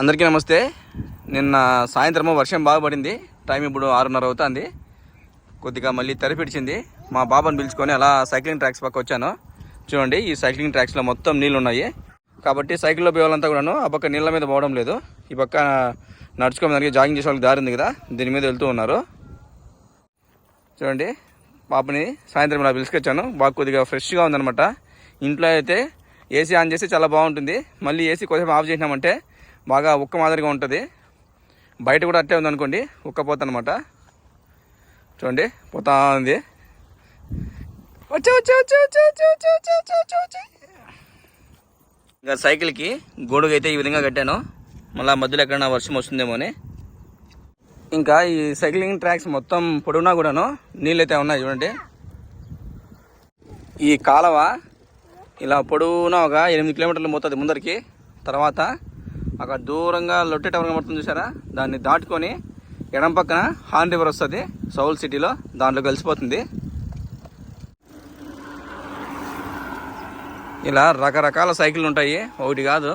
అందరికీ నమస్తే. నిన్న సాయంత్రము వర్షం బాగా పడింది. టైం ఇప్పుడు ఆరున్నర అవుతుంది. కొద్దిగా మళ్ళీ తెరపిడిచింది మా బాబాను పిలుచుకొని అలా సైక్లింగ్ ట్రాక్స్ పక్క వచ్చాను. చూడండి ఈ సైక్లింగ్ ట్రాక్స్లో మొత్తం నీళ్ళు ఉన్నాయి కాబట్టి సైకిల్లో పోయే వాళ్ళంతా కూడాను ఆ పక్క నీళ్ళ మీద పోవడం లేదు. ఈ పక్క నడుచుకోవడానికి జాగింగ్ చేసే వాళ్ళకి దారి ఉంది కదా దీని మీద వెళ్తూ ఉన్నారు. చూడండి పాపని సాయంత్రం ఇలా పిలుచుకొచ్చాను. బాగా కొద్దిగా ఫ్రెష్గా ఉందన్నమాట. ఇంట్లో అయితే ఏసీ ఆన్ చేసి చాలా బాగుంటుంది. మళ్ళీ ఏసీ కొద్దిగా ఆఫ్ చేసినామంటే బాగా ఉక్క మాదిరిగా ఉంటుంది. బయట కూడా అట్టే ఉందనుకోండి ఉక్కపోత అనమాట చూడండి పోతా ఉంది. ఇంకా సైకిల్కి గోడుగా అయితే ఈ విధంగా కట్టాను. మళ్ళీ మధ్యలో ఎక్కడైనా వర్షం వస్తుందేమో అని. ఇంకా ఈ సైక్లింగ్ ట్రాక్స్ మొత్తం పొడవునా కూడాను నీళ్ళు అయితే ఉన్నాయి చూడండి. ఈ కాలవ ఇలా పొడవునా ఒక ఎనిమిది కిలోమీటర్లు మోతుంది ముందరికి. తర్వాత అక్కడ దూరంగా లొట్టె టవర్ కనబడుతుంది చూసారా దాన్ని దాటుకొని ఎడం పక్కన హాన్ రివర్ వస్తుంది. సౌల్ సిటీలో దాంట్లో కలిసిపోతుంది. ఇలా రకరకాల సైకిళ్ళు ఉంటాయి. ఒకటి కాదు.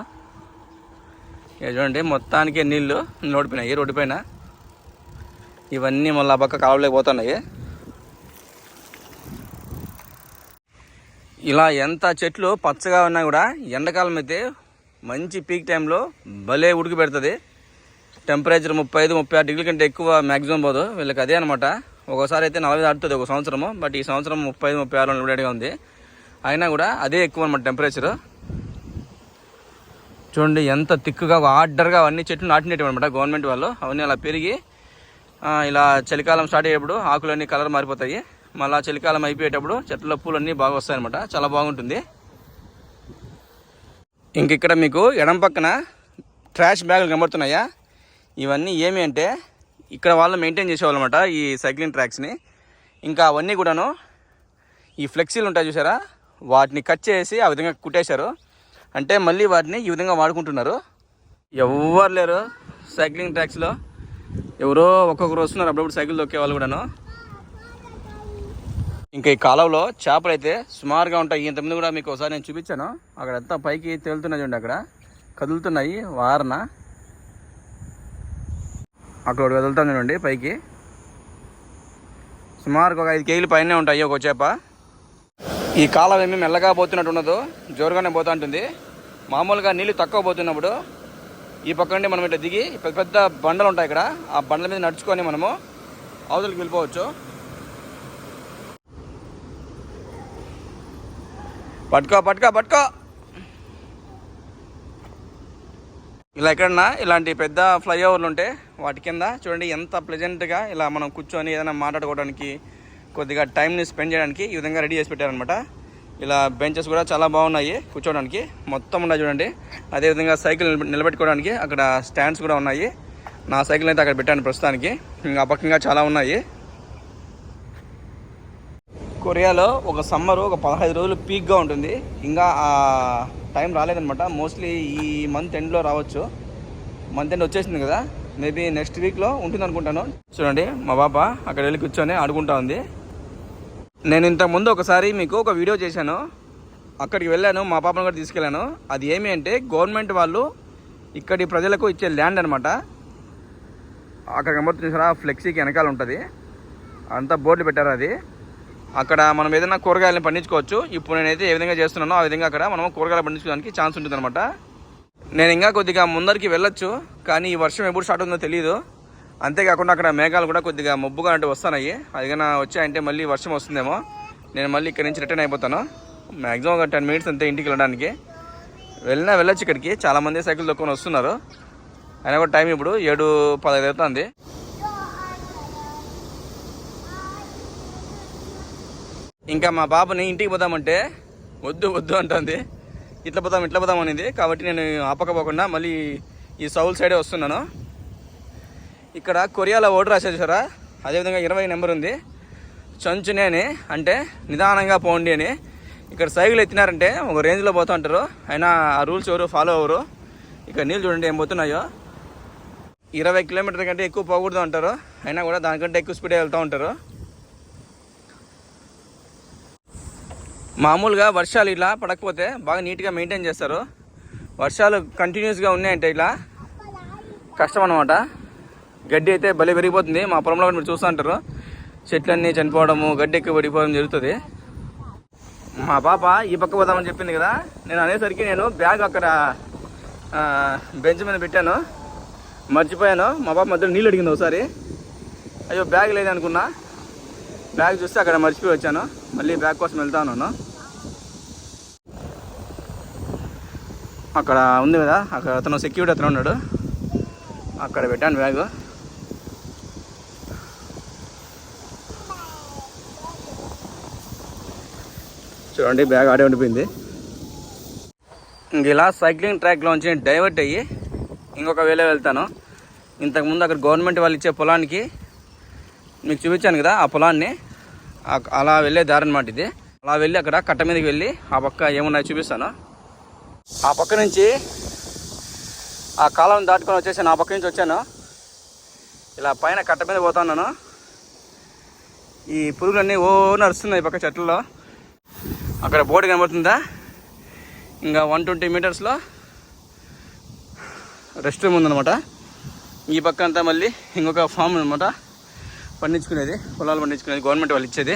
చూడండి మొత్తానికి నీళ్ళు నోడిపోయినాయి రోడ్డు పైన ఇవన్నీ మళ్ళీ ఆ పక్క కావలేకపోతున్నాయి ఇలా ఎంత చెట్లు పచ్చగా ఉన్నా కూడా ఎండాకాలం అయితే మంచి పీక్ టైంలో భలే ఉడికి పెడుతుంది. టెంపరేచర్ ముప్పై ఐదు ముప్పై ఆరు డిగ్రీల కంటే ఎక్కువ మ్యాక్సిమం పోదు. వీళ్ళకి అదే అనమాట ఒకసారి అయితే నలభై దాటుతుంది ఒక సంవత్సరము బట్ ఈ సంవత్సరం ముప్పై ఐదు ముప్పై ఆరు లిమిటెడ్గా ఉంది. అయినా కూడా అదే ఎక్కువ అనమాట టెంపరేచరు చూడండి ఎంత తిక్కుగా ఆర్డర్గా అవన్నీ చెట్లు నాటినట్టు అనమాట గవర్నమెంట్ వాళ్ళు. అవన్నీ అలా పెరిగి ఇలా చలికాలం స్టార్ట్ అయ్యేటప్పుడు ఆకులన్నీ కలర్ మారిపోతాయి. మళ్ళీ చలికాలం అయిపోయేటప్పుడు చెట్ల పూలన్నీ బాగా వస్తాయన్నమాట. చాలా బాగుంటుంది. ఇంక ఇక్కడ మీకు ఎడం పక్కన ట్రాష్ బ్యాగులు కనబడుతున్నాయా? ఇవన్నీ ఏమి అంటే ఇక్కడ వాళ్ళు మెయింటైన్ చేసేవాళ్ళమాట ఈ సైక్లింగ్ ట్రాక్స్ని. ఇంకా అవన్నీ కూడాను ఈ ఫ్లెక్సీలు ఉంటాయి చూసారా? వాటిని కట్ చేసి ఆ విధంగా కుట్టేశారు. అంటే మళ్ళీ వాటిని ఈ విధంగా వాడుకుంటున్నారు. ఎవరు లేరు సైక్లింగ్ ట్రాక్స్లో. ఎవరో ఒక్కొక్కరు వస్తున్నారు అప్పుడప్పుడు సైకిల్ దొక్కే వాళ్ళు కూడాను. ఇంకా ఈ కాలంలో చేపలు అయితే సుమారుగా ఉంటాయి. ఇంతకుముందు కూడా మీకు ఒకసారి నేను చూపించాను. అక్కడ అంతా పైకి తేలుతున్నాయి చూడండి అక్కడ. కదులుతున్నాయి వారన అక్కడ ఒకటి చూడండి పైకి. సుమారుగా ఒక ఐదు కేజీలు పైనే ఉంటాయి ఒక చేప. ఈ కాలం ఏమి మెల్లగా పోతున్నట్టు ఉండదు. జోరుగానే పోతూ ఉంటుంది. మామూలుగా నీళ్ళు తక్కువ పోతున్నప్పుడు ఈ పక్క నుండి మనం ఇట్లా దిగి పెద్ద పెద్ద బండలు ఉంటాయి ఇక్కడ. ఆ బండల మీద నడుచుకొని మనము అవతలకి వెళ్ళిపోవచ్చు. పట్టుకో పట్టుకో పట్టుకో. ఇలా ఎక్కడన్నా ఇలాంటి పెద్ద ఫ్లైఓవర్లు ఉంటే వాటి కింద చూడండి ఎంత ప్లెజెంట్గా ఇలా మనం కూర్చొని ఏదైనా మాట్లాడుకోవడానికి కొద్దిగా టైంని స్పెండ్ చేయడానికి ఈ విధంగా రెడీ చేసి పెట్టారనమాట ఇలా బెంచెస్ కూడా చాలా బాగున్నాయి కూర్చోవడానికి. మొత్తం ఉన్నాయి చూడండి. అదేవిధంగా సైకిల్ నిలబెట్టుకోవడానికి అక్కడ స్టాండ్స్ కూడా ఉన్నాయి. నా సైకిల్ అయితే అక్కడ పెట్టాను ప్రస్తుతానికి. ఇంకా పక్కంగా చాలా ఉన్నాయి. కొరియాలో ఒక సమ్మర్ ఒక పదహైదు రోజులు పీక్గా ఉంటుంది. ఇంకా ఆ టైం రాలేదనమాట మోస్ట్లీ ఈ మంత్ ఎండ్లో రావచ్చు. మంత్ ఎండ్ వచ్చేసింది కదా. మేబీ నెక్స్ట్ వీక్లో ఉంటుంది అనుకుంటాను చూడండి మా పాప అక్కడ వెళ్ళి కూర్చొని ఆడుకుంటా ఉంది. నేను ఇంతకుముందు ఒకసారి మీకు ఒక వీడియో చేశాను. అక్కడికి వెళ్ళాను మా పాపను కూడా తీసుకెళ్ళాను. అది ఏమి అంటే గవర్నమెంట్ వాళ్ళు ఇక్కడి ప్రజలకు ఇచ్చే ల్యాండ్ అనమాట అక్కడ కనబడుతుంది ఫ్లెక్సీకి వెనకాల ఉంటుంది. అంతా బోర్డులు పెట్టారు అది. అక్కడ మనం ఏదైనా కూరగాయలను పండించుకోవచ్చు. ఇప్పుడు నేనైతే ఏ విధంగా చేస్తున్నానో ఆ విధంగా అక్కడ మనం కూరగాయలు పండించుకోవడానికి ఛాన్స్ ఉంటుంది అనమాట నేను ఇంకా కొద్దిగా ముందరికి వెళ్ళొచ్చు కానీ ఈ వర్షం ఎప్పుడు స్టార్ట్ అవుతుందో తెలియదు అంతేకాకుండా అక్కడ మేఘాలు కూడా కొద్దిగా మబ్బుగా అంటే వస్తున్నాయి. అదిగా వచ్చాయంటే మళ్ళీ వర్షం వస్తుందేమో. నేను మళ్ళీ ఇక్కడ నుంచి రిటర్న్ అయిపోతాను. మ్యాక్సిమం ఒక టెన్ మినిట్స్ అంతే ఇంటికి వెళ్ళడానికి. వెళ్ళినా వెళ్ళొచ్చు ఇక్కడికి. చాలామంది సైకిల్ తొక్కుని వస్తున్నారు. అయినా కూడా టైం ఇప్పుడు ఏడు పదహైదు అవుతుంది. ఇంకా మా బాబుని ఇంటికి పోదామంటే వద్దు వద్దు అంటుంది. ఇట్లా పోదాం ఇట్లా పోదాం అనేది. కాబట్టి నేను ఆపకపోకుండా మళ్ళీ ఈ సౌల్ సైడే వస్తున్నాను. ఇక్కడ కొరియాలో ఓటు రాసేసారా అదేవిధంగా ఇరవై నెంబర్ ఉంది. చంచునే అని అంటే నిదానంగా పోండి అని. ఇక్కడ సైకిల్ ఎత్తినారంటే ఒక రేంజ్లో పోతూ ఉంటారు. అయినా ఆ రూల్స్ ఎవరు ఫాలో అవ్వరు. ఇక్కడ నీళ్ళు చూడండి ఏం పోతున్నాయో. ఇరవై కిలోమీటర్ కంటే ఎక్కువ పోకూడదు అంటారు. అయినా కూడా దానికంటే ఎక్కువ స్పీడ్ వెళ్తూ ఉంటారు. మామూలుగా వర్షాలు ఇలా పడకపోతే బాగా నీట్గా మెయింటైన్ చేస్తారు. వర్షాలు కంటిన్యూస్గా ఉన్నాయంటే ఇలా కష్టం అనమాట గడ్డి అయితే భలే పెరిగిపోతుంది మా పొలంలో మీరు చూస్తూ ఉంటారు. చెట్లన్నీ చనిపోవడము గడ్డి ఎక్కువ పడిపోవడం జరుగుతుంది. మా పాప ఈ పక్క పోదామని చెప్పింది కదా. నేను అనేసరికి నేను బ్యాగ్ అక్కడ బెంచ్ మీద పెట్టాను. మర్చిపోయాను. మా పాప మధ్యలో నీళ్ళు అడిగింది ఒకసారి. అయ్యో బ్యాగ్ లేదనుకున్నా. బ్యాగ్ చూస్తే అక్కడ మర్చిపోయి వచ్చాను. మళ్ళీ బ్యాగ్ కోసం వెళ్తా ఉన్నాను. అక్కడ ఉంది కదా అక్కడ అతను సెక్యూరిటీ అతను ఉన్నాడు. అక్కడ పెట్టాను బ్యాగ్ చూడండి బ్యాగ్ ఆడే ఉండిపోయింది. ఇంక ఇలా సైక్లింగ్ ట్రాక్లోంచి డైవర్ట్ అయ్యి ఇంకొక వేలే వెళ్తాను. ఇంతకుముందు అక్కడ గవర్నమెంట్ వాళ్ళు ఇచ్చే పొలానికి మీకు చూపించాను కదా ఆ పొలాన్ని. అలా వెళ్ళే దారి అనమాట ఇది. అలా వెళ్ళి అక్కడ కట్ట మీదకి వెళ్ళి ఆ పక్క ఏమున్నాయో చూపిస్తాను. ఆ పక్క నుంచి ఆ కాలం దాటుకొని వచ్చేసాను ఆ పక్క నుంచి వచ్చాను. ఇలా పైన కట్ట మీద పోతున్నాను ఈ పురుగులన్నీ ఓ నడుస్తున్నాయి ఈ పక్క చెట్లలో. అక్కడ బోర్డు కనబడుతుందా? ఇంకా వన్ ట్వంటీ మీటర్స్లో రెస్ట్ రూమ్ ఉందన్నమాట. ఈ పక్క అంతా మళ్ళీ ఇంకొక ఫామ్ అనమాట పండించుకునేది పొలాలు పండించుకునేది గవర్నమెంట్ వాళ్ళు ఇచ్చేది.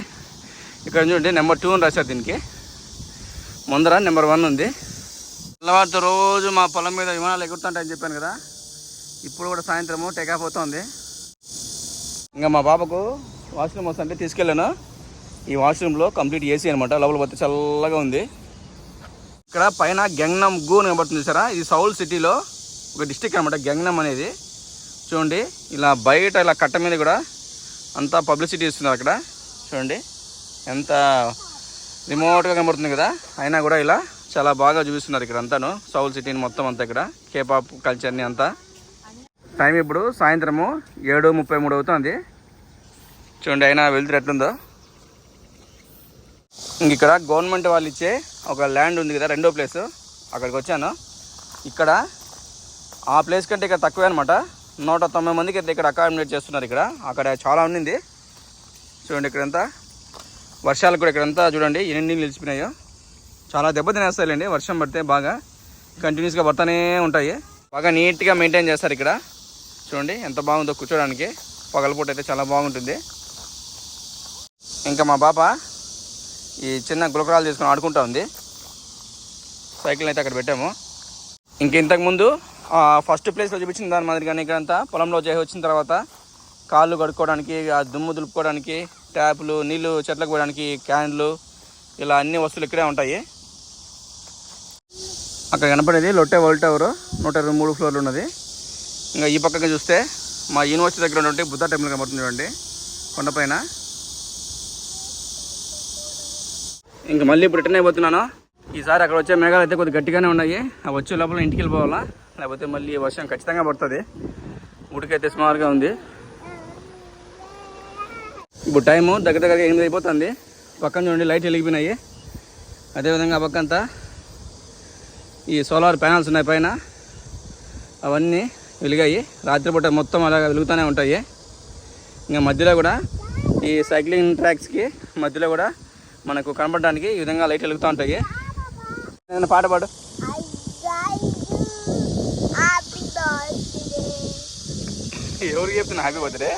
ఇక్కడ చూడండి నెంబర్ టూ అని రాశారు దీనికి. ముందర నెంబర్ వన్ ఉంది. తెల్లవారితో రోజు మా పొలం మీద విమానాలు ఎగురుతుంటాయని చెప్పాను కదా ఇప్పుడు కూడా సాయంత్రము టేక్ ఆఫ్ అవుతుంది. ఇంకా మా బాబుకు వాష్రూమ్ వస్తుంటే తీసుకెళ్ళాను. ఈ వాష్రూమ్లో కంప్లీట్ ఏసీ అనమాట లోపల పోతే చల్లగా ఉంది. ఇక్కడ పైన గంగనం గూ అని కనబడుతుంది సరే ఇది సౌల్ సిటీలో ఒక డిస్టిక్ అనమాట గంగనం అనేది. చూడండి ఇలా బయట ఇలా కట్ట మీద కూడా అంతా పబ్లిసిటీ ఇస్తున్నారు అక్కడ. చూడండి ఎంత రిమోట్గా కనబడుతుంది కదా అయినా కూడా ఇలా చాలా బాగా చూపిస్తున్నారు ఇక్కడ అంతాను సౌల్ సిటీని మొత్తం అంతా ఇక్కడ. కేపాప్ కల్చర్ని అంతా. టైం ఇప్పుడు సాయంత్రము ఏడు ముప్పై మూడు అవుతుంది. చూడండి అయినా వెళ్తురు ఎట్లుందో. ఇంక ఇక్కడ గవర్నమెంట్ వాళ్ళు ఇచ్చే ఒక ల్యాండ్ ఉంది కదా రెండో ప్లేస్ అక్కడికి వచ్చాను. ఇక్కడ ఆ ప్లేస్ కంటే ఇక్కడ తక్కువే అనమాట నూట తొంభై మందికి అయితే ఇక్కడ అకామిడేట్ చేస్తున్నారు ఇక్కడ. అక్కడ చాలా ఉండింది. చూడండి ఇక్కడంతా. వర్షాలు కూడా ఇక్కడంతా చూడండి ఎన్ని నిలిచిపోయినాయో. చాలా దెబ్బతినేస్తాయిలేండి వర్షం పడితే బాగా కంటిన్యూస్గా పడుతూనే ఉంటాయి. బాగా నీట్గా మెయింటైన్ చేస్తారు ఇక్కడ. చూడండి ఎంత బాగుందో కూర్చోడానికి. పగలపూట అయితే చాలా బాగుంటుంది. ఇంకా మా పాప ఈ చిన్న గులకరాలు తీసుకొని ఆడుకుంటా ఉంది. సైకిల్ అయితే అక్కడ పెట్టాము. ఇంక ఇంతకుముందు ఫస్ట్ ప్లేస్లో చూపించిన దాని మాదిరిగానే ఇక్కడంతా పొలంలో చేసి వచ్చిన తర్వాత కాళ్ళు కడుక్కోవడానికి ఆ దుమ్ము దులుపుకోవడానికి ట్యాపులు నీళ్ళు చెట్లకు పోయడానికి క్యాన్లు ఇలా అన్ని వస్తువులు ఇక్కడే ఉంటాయి. అక్కడ కనపడేది లొట్టే వరల్డ్ టవర్. నూట ఇరవై మూడు ఫ్లోర్లు ఉన్నది. ఇంకా ఈ పక్కకి చూస్తే మా యూనివర్సిటీ దగ్గర ఉన్నటువంటి బుద్ధ టెంపుల్ కనబడుతుంది చూడండి. కొండపైన ఇంకా మళ్ళీ ఇప్పుడు రిటర్న్ అయిపోతున్నాను. ఈసారి అక్కడ వచ్చే మేఘాలు అయితే కొద్దిగా గట్టిగానే ఉన్నాయి. అవి వచ్చే లోపల ఇంటికి వెళ్ళిపోవాలా? లేకపోతే మళ్ళీ వర్షం ఖచ్చితంగా పడుతుంది. ఉడికైతే సుమారుగా ఉంది. ఇప్పుడు టైము దగ్గర దగ్గర ఎనిమిది అయిపోతుంది. పక్కన చూడండి లైట్ వెలిగిపోయినాయి. అదేవిధంగా ఆ పక్కంతా ఈ సోలార్ ప్యానల్స్ ఉన్నాయి పైన. అవన్నీ వెలిగాయి. రాత్రిపూట మొత్తం అలాగ వెలుగుతూనే ఉంటాయి. ఇంకా మధ్యలో కూడా ఈ సైక్లింగ్ ట్రాక్స్కి మధ్యలో కూడా మనకు కనపడడానికి ఈ విధంగా లైట్ వెలుగుతూ ఉంటాయి. నేను పాట పాడు. ఎవరికి చెప్తున్నా హ్యాపీ బర్త్డే